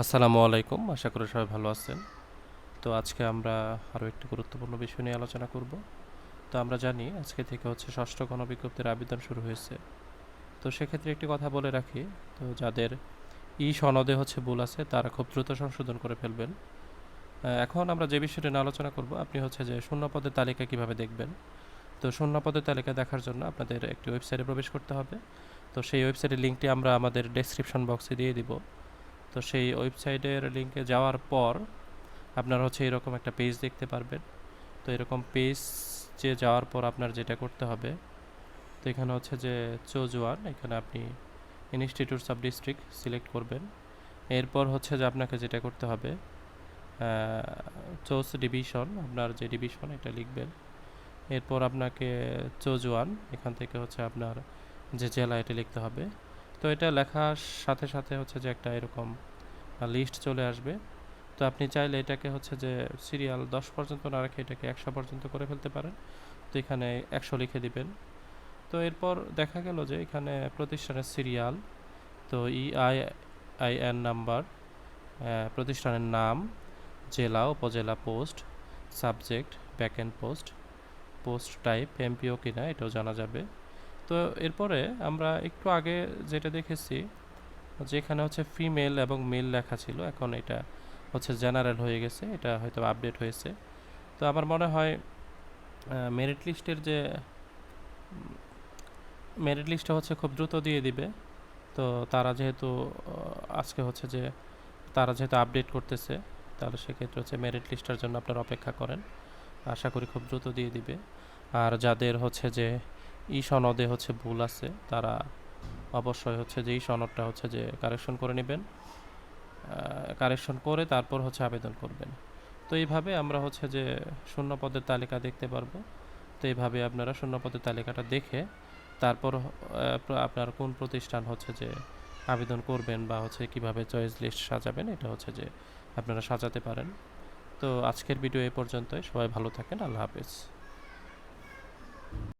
আসসালামু আলাইকুম, আশা করি সবাই ভালো আছেন। তো আজকে আমরা আরও একটি গুরুত্বপূর্ণ বিষয় নিয়ে আলোচনা করব। তো আমরা জানি আজকে থেকে হচ্ছে ষষ্ঠ গণবিজ্ঞপ্তির আবেদন শুরু হয়েছে। তো সেক্ষেত্রে একটি কথা বলে রাখি, তো যাদের ই সনদে হচ্ছে ভুল আছে, তারা খুব দ্রুত সংশোধন করে ফেলবেন। এখন আমরা যে বিষয়টি নিয়ে আলোচনা করব, আপনি হচ্ছে যে শূন্য পদের তালিকা কীভাবে দেখবেন? তো শূন্য পদের তালিকা দেখার জন্য আপনাদের একটি ওয়েবসাইটে প্রবেশ করতে হবে। তো সেই ওয়েবসাইটের লিঙ্কটি আমরা আমাদের ডেসক্রিপশন বক্সে দিয়ে দিব। তো সেই ওয়েবসাইটের লিঙ্কে যাওয়ার পর আপনারা হচ্ছে এরকম একটা পেজ দেখতে পারবেন। তো এরকম পেজে যাওয়ার পর আপনার যেটা করতে হবে, তো এখানে হচ্ছে যে চোজ ওয়ান এখানে আপনি ইনস্টিটিউট সাব ডিস্ট্রিক্ট সিলেক্ট করবেন। এরপর হচ্ছে যে আপনাকে যেটা করতে হবে চোজ ডিভিশন আপনার যে ডিভিশন এটা লিখবেন। এরপর আপনাকে চোজ ওয়ান এখান থেকে হচ্ছে আপনার যে জেলা এটা লিখতে হবে। তো এটা লেখার সাথে সাথে হচ্ছে যে একটা এরকম লিস্ট চলে আসবে। তো আপনি চাইলে এটাকে হচ্ছে যে সিরিয়াল দশ পর্যন্ত না রেখে এটাকে একশো পর্যন্ত করে ফেলতে পারেন। তো এখানে একশো লিখে দিবেন। তো এরপর দেখা গেল যে এখানে প্রতিষ্ঠানের সিরিয়াল তো E I I N number প্রতিষ্ঠানের নাম, জেলা, উপজেলা post subject back end post post type MPO কিনা এটাও জানা যাবে। তো এরপরে আমরা একটু আগে যেটা দেখেছি, যেখানে হচ্ছে ফিমেল এবং মেল লেখা ছিল, এখন এটা হচ্ছে জেনারেল হয়ে গেছে, এটা হয়তো আপডেট হয়েছে। তো আমার মনে হয় মেরিট লিস্টের যে মেরিট লিস্টটা হচ্ছে খুব দ্রুত দিয়ে দিবে। তো তারা যেহেতু আজকে হচ্ছে যে, তারা যেহেতু আপডেট করতেছে, তাহলে সেক্ষেত্রে হচ্ছে মেরিট লিস্টের জন্য আপনারা অপেক্ষা করেন। আশা করি খুব দ্রুত দিয়ে দিবে। আর যাদের হচ্ছে যে ই সনদে হচ্ছে ভুল আছে। তারা অবশ্যই হচ্ছে যে এই সনদটা হচ্ছে যে কারেকশন করে নেবেন কারেকশন করে তারপর হচ্ছে আবেদন করবেন। তো এইভাবে আমরা হচ্ছে যে শূন্য পদের তালিকা দেখতে পারব। তো এইভাবে আপনারা শূন্য পদের তালিকাটা দেখে তারপর আপনার কোন প্রতিষ্ঠান হচ্ছে যে আবেদন করবেন বা হচ্ছে কীভাবে চয়েস লিস্ট সাজাবেন, এটা হচ্ছে যে আপনারা সাজাতে পারেন। তো আজকের ভিডিও এ পর্যন্তই। সবাই ভালো থাকেন। আল্লাহ হাফেজ।